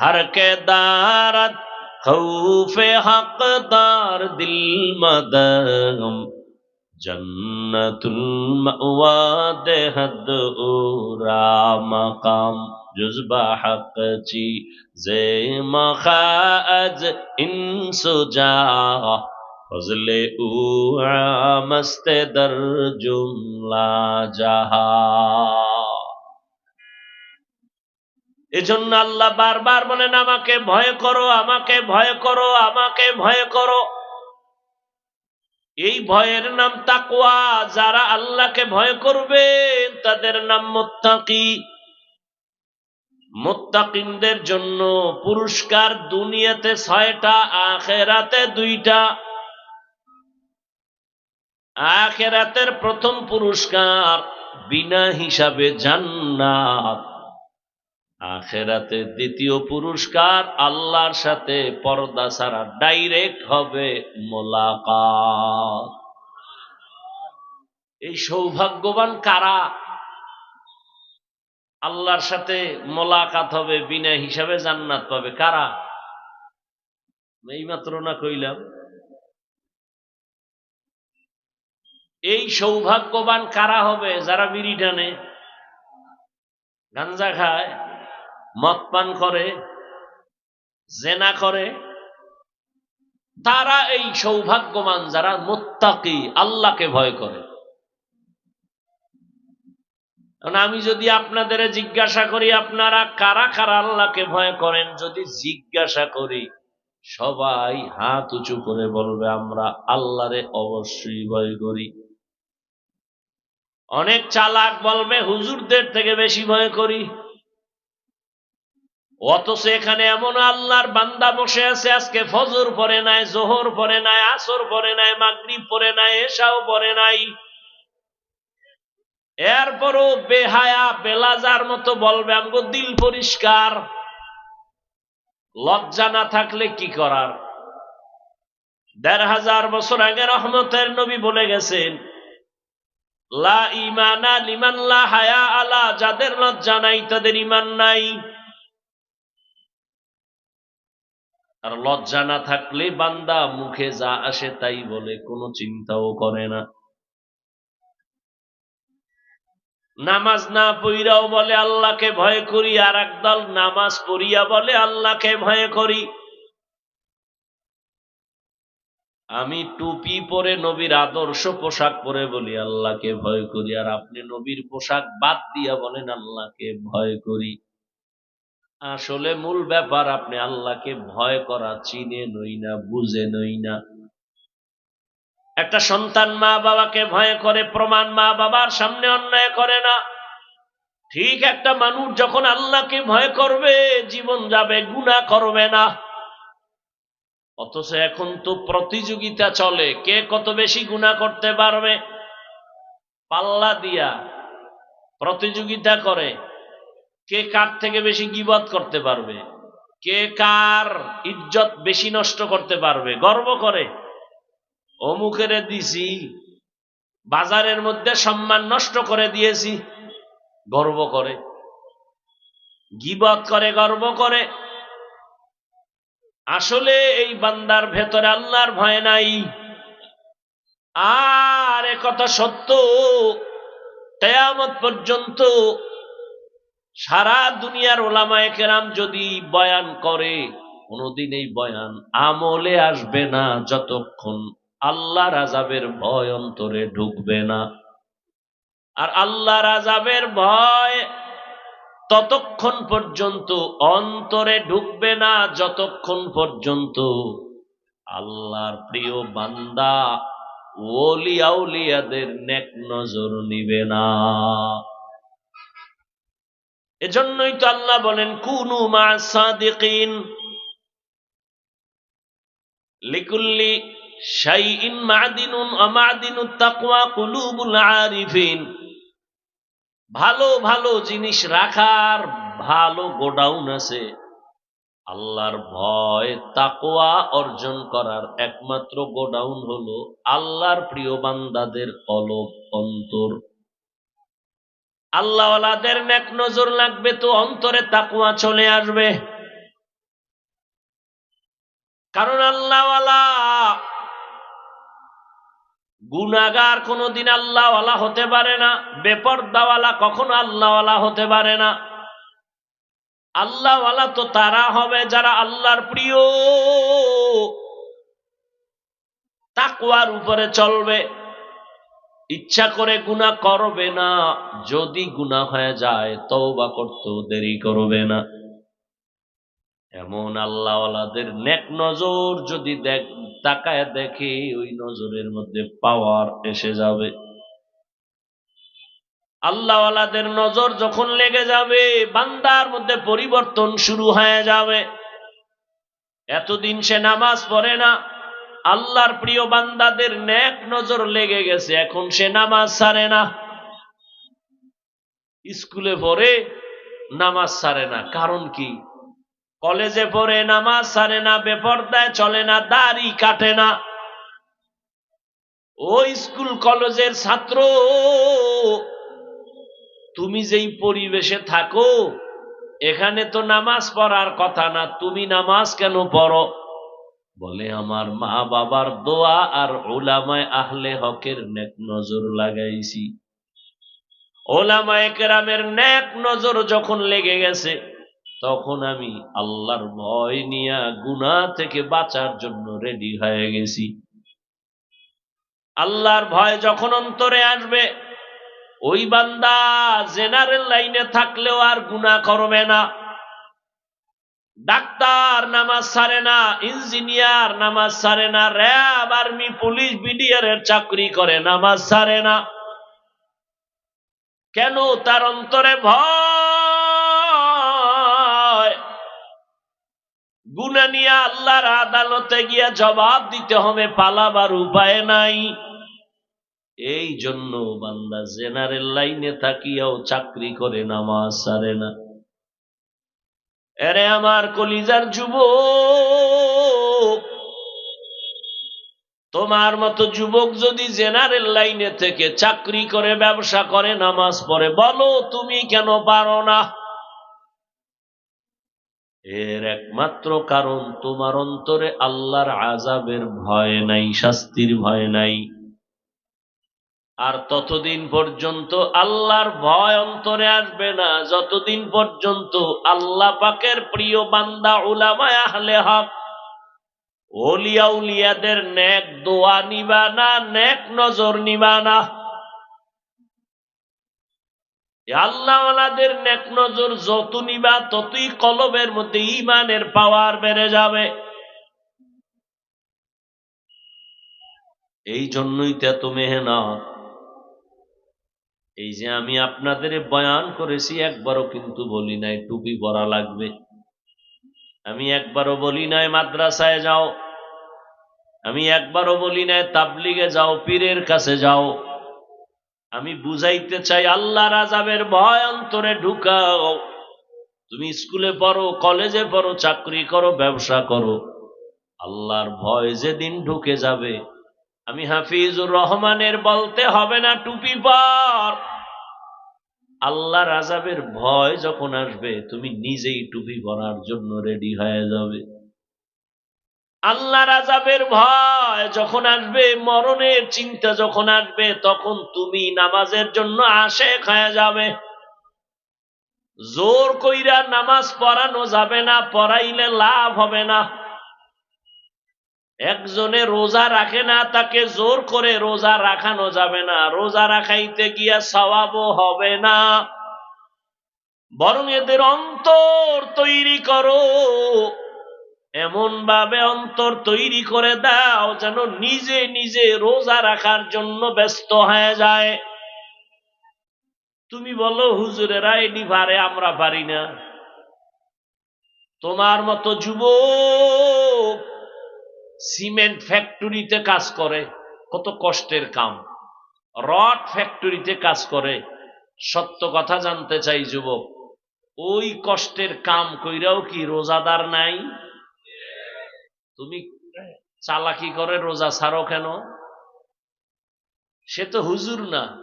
ہر کے دارت خوف حق دار دل مدم جنت المعوا دے حد اورا مقام جزبہ حق چی زی مخاج ان سجا فضل اورا مست در جملہ جہاں এজন্য আল্লাহ বারবার বলেন, আমাকে ভয় করো, আমাকে ভয় করো, আমাকে ভয় করো। এই ভয়ের নাম তাকওয়া। যারা আল্লাহকে ভয় করবে, তাদের নাম মোত্তাকি। মোত্তাকিনদের জন্য পুরস্কার দুনিয়াতে ছয়টা, আখেরাতে দুইটা। আখেরাতের প্রথম পুরস্কার বিনা হিসাবে জান্নাত। আখেরাতে দ্বিতীয় পুরস্কার আল্লাহর সাথে পর্দা ছাড়া ডাইরেক্ট হবে মোলাকাত। এই সৌভাগ্যবান কারা? আল্লাহর সাথে মোলাকাত হবে, বিনা হিসাবে জান্নাত পাবে। কারা? এইমাত্র না কইলাম। এই সৌভাগ্যবান কারা হবে যারা বিড়ি টানে? গাঞ্জা খায়? মদ পান করে, জেনা করে। তারা এই সৌভাগ্যবান যারা মোত্তাকি, আল্লাহকে ভয় করে। আমি যদি আপনাদের জিজ্ঞাসা করি, আপনারা কারা কারা আল্লাহকে ভয় করেন? যদি জিজ্ঞাসা করি, সবাই হাত উঁচু করে বলবে, আমরা আল্লাহরে অবশ্যই ভয় করি। অনেক চালাক বলবে, হুজুরদের থেকে বেশি ভয় করি। অথচ এখানে এমন আল্লাহর বান্দা বসে আছে, আজকে ফজর পরে নাই, জোহর পরে নাই, আসর পরে নাই, মাগরিব পরে নাই এসাও পরে নাই। এরপরও বেহায়া, বেলাজার মতো বলবে, আমগো দিল পরিষ্কার। লজ্জা না থাকলে কি করার? দেড় হাজার বছর আগে রহমতের নবী বলে গেছেন, লা ইমানা লিমান লা হায়া আলা, যাদের লজ্জা নাই তাদের ইমান নাই। আর লজ্জা না থাকলে বান্দা মুখে যা আসে তাই বলে, কোনো চিন্তাও করে না। নামাজ না পড়িয়াও বলে, আল্লাহকে ভয় করি, আর একদল নামাজ পড়িয়া বলে, আল্লাহকে ভয় করি। আমি টুপি পরে নবীর আদর্শ পোশাক পরে বলি, আল্লাহকে ভয় করি। আর আপনি নবীর পোশাক বাদ দিয়া বলেন, আল্লাহকে ভয় করি। আসলে মূল ব্যাপার, আপনি আল্লাহকে ভয় করা, চিনে নই না, বুঝে নই না। একটা সন্তান মা বাবাকে ভয় করে, প্রমাণ মা বাবার সামনে অন্যায় করে না। ঠিক একটা মানুষ যখন আল্লাহকে ভয় করবে, জীবন যাবে গুণা করবে না। অথচ এখন তো প্রতিযোগিতা চলে, কে কত বেশি গুণা করতে পারবে? পাল্লা দিয়া প্রতিযোগিতা করে। কে কার থেকে বেশি গিবত করতে পারবে? কে কার ইজ্জত বেশি নষ্ট করতে পারবে? গর্ব করে। অমুকেরে দিছি, বাজারের মধ্যে সম্মান নষ্ট করে দিয়েছি, গর্ব করে। গিবত করে, গর্ব করে। আসলে এই বান্দার ভেতরে আল্লাহর ভয় নাই। আর কথা সত্য। কেয়ামত পর্যন্ত সারা দুনিয়ার ওলামায় কেরাম যদি বয়ান করে, কোনোদিন এই বয়ান আমলে আসবে না যতক্ষণ আল্লাহ রাজাবের ভয় অন্তরে ঢুকবে না। আর আল্লাহ রাজাবের ভয় ততক্ষণ পর্যন্ত অন্তরে ঢুকবে না যতক্ষণ পর্যন্ত আল্লাহর প্রিয় বান্দা ওলিয়াউলিয়াদের নেক নজর নিবে না। এজন্যই তো আল্লাহ বলেন, কুনু মা সাদিকিন। লিকুল্লি শাইইন মাদিনুন অমাদিনুত তাকওয়া কুলুবুল আরিফিন। ভালো ভালো জিনিস রাখার ভালো গোডাউন আছে। আল্লাহর ভয় তাকোয়া অর্জন করার একমাত্র গোডাউন হলো আল্লাহর প্রিয় বান্দাদের কলব, অন্তর। আল্লাহওয়ালাদের নেক নজর লাগবে তো অন্তরে তাকুয়া চলে আসবে। কারণ আল্লাহওয়ালা গুনাগার কোনোদিন আল্লাহওয়ালা হতে পারে না, বেপরদাওয়ালা কখনো আল্লাহওয়ালা হতে পারে না। আল্লাহওয়ালা তো তারা হবে যারা আল্লাহর প্রিয়। তাকুয়ার উপরে চলবে। ইচ্ছা করে গুণা করবে না। যদি গুণা হয়ে যায়, তওবা করতেও দেরি করবে না। এমন আল্লাহওয়ালাদের নেক নজর যদি দেখ, তাকায় দেখে ওই নজরের মধ্যে পাওয়ার এসে যাবে। আল্লাহওয়ালাদের নজর যখন লেগে যাবে, বান্দার মধ্যে পরিবর্তন শুরু হয়ে যাবে। এতদিন সে নামাজ পড়ে না। আল্লাহর প্রিয় বান্দাদের ন্যাক নজর লেগে গেছে, এখন সে নামাজ সারে না। স্কুলে পড়ে নামাজ ছাড়ে না, কারণ কি? কলেজে পড়ে নামাজ ছাড়ে না, বেপর্দায় চলে না, দাড়ি কাটে না। ও স্কুল কলেজের ছাত্র, তুমি যেই পরিবেশে থাকো, এখানে তো নামাজ পড়ার কথা না, তুমি নামাজ কেন পড়ো? বলে, আমার মা বাবার দোয়া আর ওলামায় আহলে হকের নেক নজর লাগাইছি। ওলামায় কেরামের নেক নজর যখন লেগে গেছে, তখন আমি আল্লাহর ভয় নিয়া গুনা থেকে বাঁচার জন্য রেডি হয়ে গেছি। আল্লাহর ভয় যখন অন্তরে আসবে, ওই বান্দা জেনারেল লাইনে থাকলেও আর গুণা করবে না। ডাক্তার নামাজ সারে না, ইঞ্জিনিয়ার নামাজ সারে না, র্যাব, আর্মি, পুলিশ, বিডিআর চাকরি করে, নামাজ সারে না। কেন তার অন্তরে ভয়? গুনা নিয়ে আল্লাহর আদালতে গিয়া জবাব দিতে হবে, পালাবার উপায় নাই। এই জন্য বান্দা জেনারেল লাইনে থাকিয়াও চাকরি করে, নামাজ সারে না। এরে আমার কলিজার যুবক, তোমার মতো যুবক যদি জেনারেল লাইনে থেকে চাকরি করে, ব্যবসা করে, নামাজ পড়ে, বলো তুমি কেন পারো না? এর একমাত্র কারণ তোমার অন্তরে আল্লাহর আজাবের ভয় নাই, শাস্তির ভয় নাই। আর ততদিন পর্যন্ত আল্লাহর ভয় অন্তরে আসবে না। যতদিন পর্যন্ত আল্লাহ পাকের প্রিয় বান্দা উলামায় আহলে হক, ওলিয়া উলিয়াদের নেক দোয়া নিবা না, নেক নজর নিবা না। আল্লাহওয়ালাদের নেক নজর যত নিবা, ততই কলবের মধ্যে ইমানের পাওয়ার বেড়ে যাবে। এই জন্যই তো এত মেহনত। এই যে আমি আপনাদের বয়ান করেছি, একবারও কিন্তু বলি নাই, টুপি পরা লাগবে। আমি একবারও বলি নাই, মাদ্রাসায় যাও। আমি একবারও বলি নাই, তাবলিগে যাও, পীরের কাছে যাও। আমি বুঝাইতে চাই আল্লাহ রাজাবের ভয় অন্তরে ঢুকাও। তুমি স্কুলে পড়ো, কলেজে পড়ো, চাকরি করো, ব্যবসা করো। আল্লাহর ভয় যেদিন ঢুকে যাবে আমি হাফিজুর রহমানের বলতে হবে না, টুপি পর। আল্লাহ রাজাবের ভয় যখন আসবে, তুমি নিজেই টুপি পরার জন্য রেডি হয়ে যাবে। আল্লাহ রাজাবের ভয় যখন আসবে, মরণের চিন্তা যখন আসবে, তখন তুমি নামাজের জন্য আশে হয়ে যাবে। জোর কইরা নামাজ পড়ানো যাবে না, পড়াইলে লাভ হবে না। একজনে রোজা রাখে না, তাকে জোর করে রোজা রাখানো যাবে না। রোজা রাখাইতে গিয়া সওয়াবও হবে না। বরং এদের অন্তর তৈরি করো। এমন ভাবে অন্তর তৈরি করে দাও, যেন নিজে নিজে রোজা রাখার জন্য ব্যস্ত হয়ে যায়। তুমি বলো, হুজুরেরা এটি পারে আমরা পারি না। তোমার মতো যুবক সিমেন্ট ফ্যাক্টরিতে কাজ করে, কত কষ্টের কাম। রড ফ্যাক্টরিতে কাজ করে, সত্য কথা জানতে চাই যুবক, ওই কষ্টের কাম কইরাও কি রোজাদার নাই? তুমি চালাকি করে রোজা ছাড়ো কেন? সে তো হুজুর না।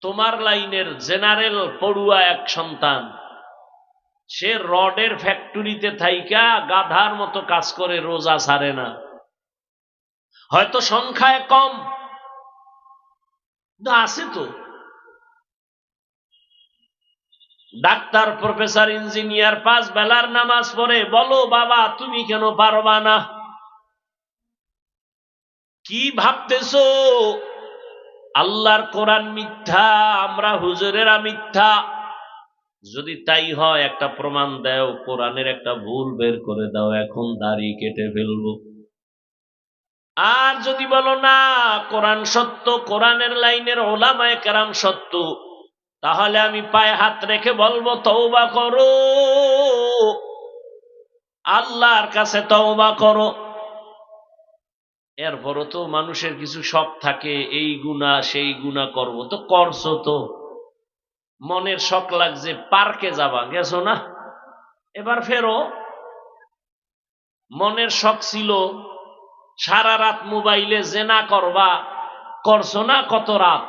তোমার লাইনের জেনারেল পড়ুয়া এক সন্তান। সে রডের ফ্যাক্টরিতে থাইকা গাধার মতো কাজ করে, রোজা সারে না। হয়তো সংখ্যায় কম। আছে তো। ডাক্তার, প্রফেসর, ইঞ্জিনিয়ার, পাঁচ বেলার নামাজ পড়ে, বলো বাবা, তুমি কেন পারবা না? কি ভাবতেছো? আল্লাহর কোরআন মিথ্যা, আমরা হুজুরেরা মিথ্যা। যদি তাই হয়, একটা প্রমাণ দাও, কোরআনের একটা ভুল বের করে দাও, এখন দাড়ি কেটে ফেলব। আর যদি বলো না, কোরআন সত্য, কোরআনের লাইনের ওলামায় কেরাম সত্য, তাহলে আমি পায়ে হাত রেখে বলব, তওবা করো। আল্লাহর কাছে তওবা করো। এরপরও তো মানুষের কিছু শখ থাকে, এই গুণা সেই গুণা করব। তো করছ তো। মনের শখ লাগছে, পার্কে যাবা, গেছো না? এবার ফেরো। মনের শখ ছিল, সারা রাত মোবাইলে জেনা করবা, করছ না কত রাত?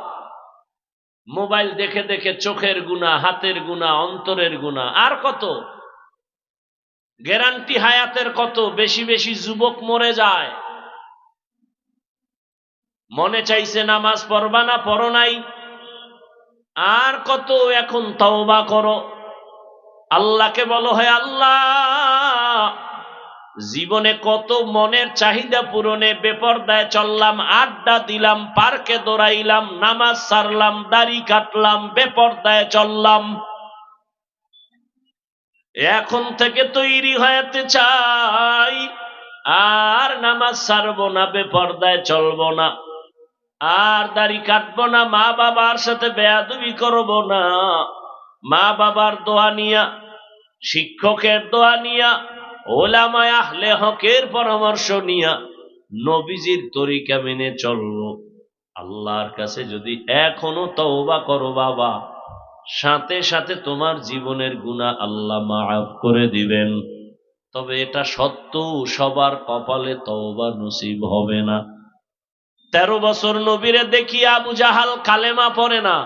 মোবাইল দেখে দেখে চোখের গুণা, হাতের গুণা, অন্তরের গুণা, আর কত? গ্যারান্টি হায়াতের কত? বেশি বেশি যুবক মরে যায়। মনে চাইছে নামাজ পড়বা না, পড়ো নাই। আর কত এখন তওবা করো? আল্লাহকে বলো হয় আল্লাহ, জীবনে কত মনের চাহিদা পূরণে বেপরদায় চললাম, আড্ডা দিলাম, পার্কে দৌড়াইলাম, নামাজ সারলাম, দাড়ি কাটলাম, বেপরদায় চললাম। এখন থেকে তৈরি হয়েতে চাই, আর নামাজ সারবো না, বেপরদায় চলবো না। আর দাড়ি কাটবো না, মা বাবার সাথে বেয়াদবি করব না। মা বাবার দোয়া নিয়া, শিক্ষকের দোয়া নিয়া, ওলামায় আহলে হকের পরামর্শ নিয়া নবীজির তরিকা মেনে চলবো। আল্লাহর কাছে যদি এখনও তওবা করো বাবা, সাথে সাথে তোমার জীবনের গুণা আল্লাহ মাফ করে দিবেন। তবে এটা সত্য সবার কপালে তওবা নসিব হবে না। তেরো বছর নবীরে দেখি আবু জাহাল কালেমা পড়ে না।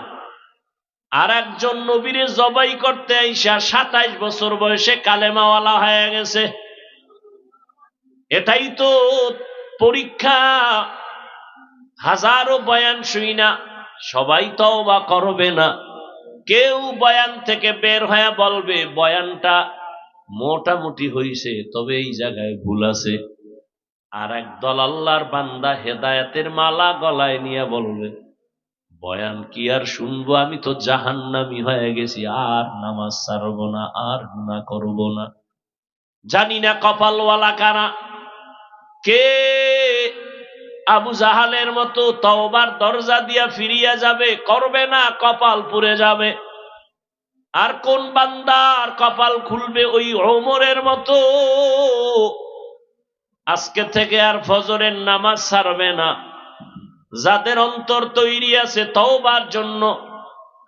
আর একজন নবীরে জবাই করতে আইসা সাতাইশ বছর বয়সে কালেমাওয়ালা হয়ে গেছে। এটাই তো পরীক্ষা। হাজারো বয়ান শুই না, সবাই তো বা করবে না। কেউ বয়ান থেকে বের হয়ে বলবে, বয়ানটা মোটামুটি হইছে, তবে এই জায়গায় ভুল আছে। আর একদল আল্লাহর বান্দা হেদায়েতের মালা গলায় নিয়ে বলবে, বয়ান কি আর শুনব? আমি তো জাহান্নামি হয়ে গেছি, আর নামাজ ছাড়ব না, আর গুণা করব না। জানি না কপালওয়ালা কারা। কে? আবু জাহালের মতো তওবার দরজা দিয়া ফিরিয়া যাবে, করবে না, কপাল পুড়ে যাবে। আর কোন বান্দার কপাল খুলবে ওই ওমরের মতো? আজকে থেকে আর ফজরের নামাজ ছাড়বে না। যাদের অন্তর তৈরি আছে তওবার জন্য,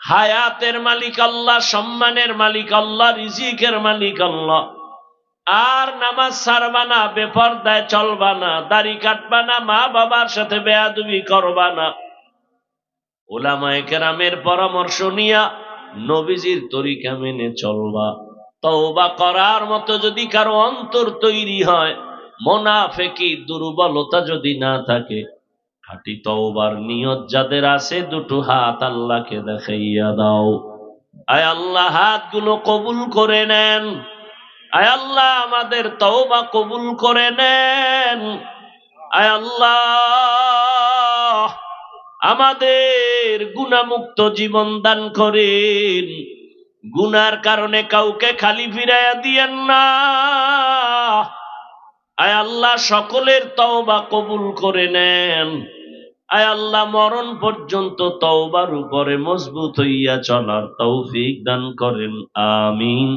হায়াতের মালিক আল্লাহ, সম্মানের মালিক আল্লাহ, রিজিকের মালিক আল্লাহ। আর নামাজ ছাড়বা না বেপরদায় চলবা না, দাড়ি কাটবা না, মা বাবার সাথে বেয়াদুবি করবা না। ওলামায়ে কেরামের পরামর্শ নিয়া নবীজির তরিকা মেনে চলবা। তওবা করার মতো যদি কারও অন্তর তৈরি হয় মোনাফেকি দুর্বলতা যদি না থাকে, খাটি তওবার নিয়ত যাদের আছে, দুটো হাত আল্লাহকে দেখাইয়া দাও। আয় আল্লাহ, হাতগুলো কবুল করে নেন। আয় আল্লাহ, আমাদের তওবা কবুল করে নেন। আয় আল্লাহ, আমাদের গুণামুক্ত জীবন দান করেন। গুনার কারণে কাউকে খালি ফিরাইয়া দিয়েন না। আয় আল্লাহ সকলের তওবা কবুল করে নেন আয় আল্লাহ মরণ পর্যন্ত তওবার উপরে মজবুত হইয়া চলার তৌফিক দান করেন আমিন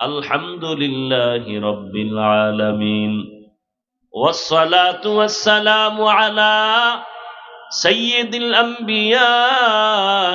আলহামদুলিল্লাহ রব্বিল আলামিন والصلاة والسلام على سيد الأنبياء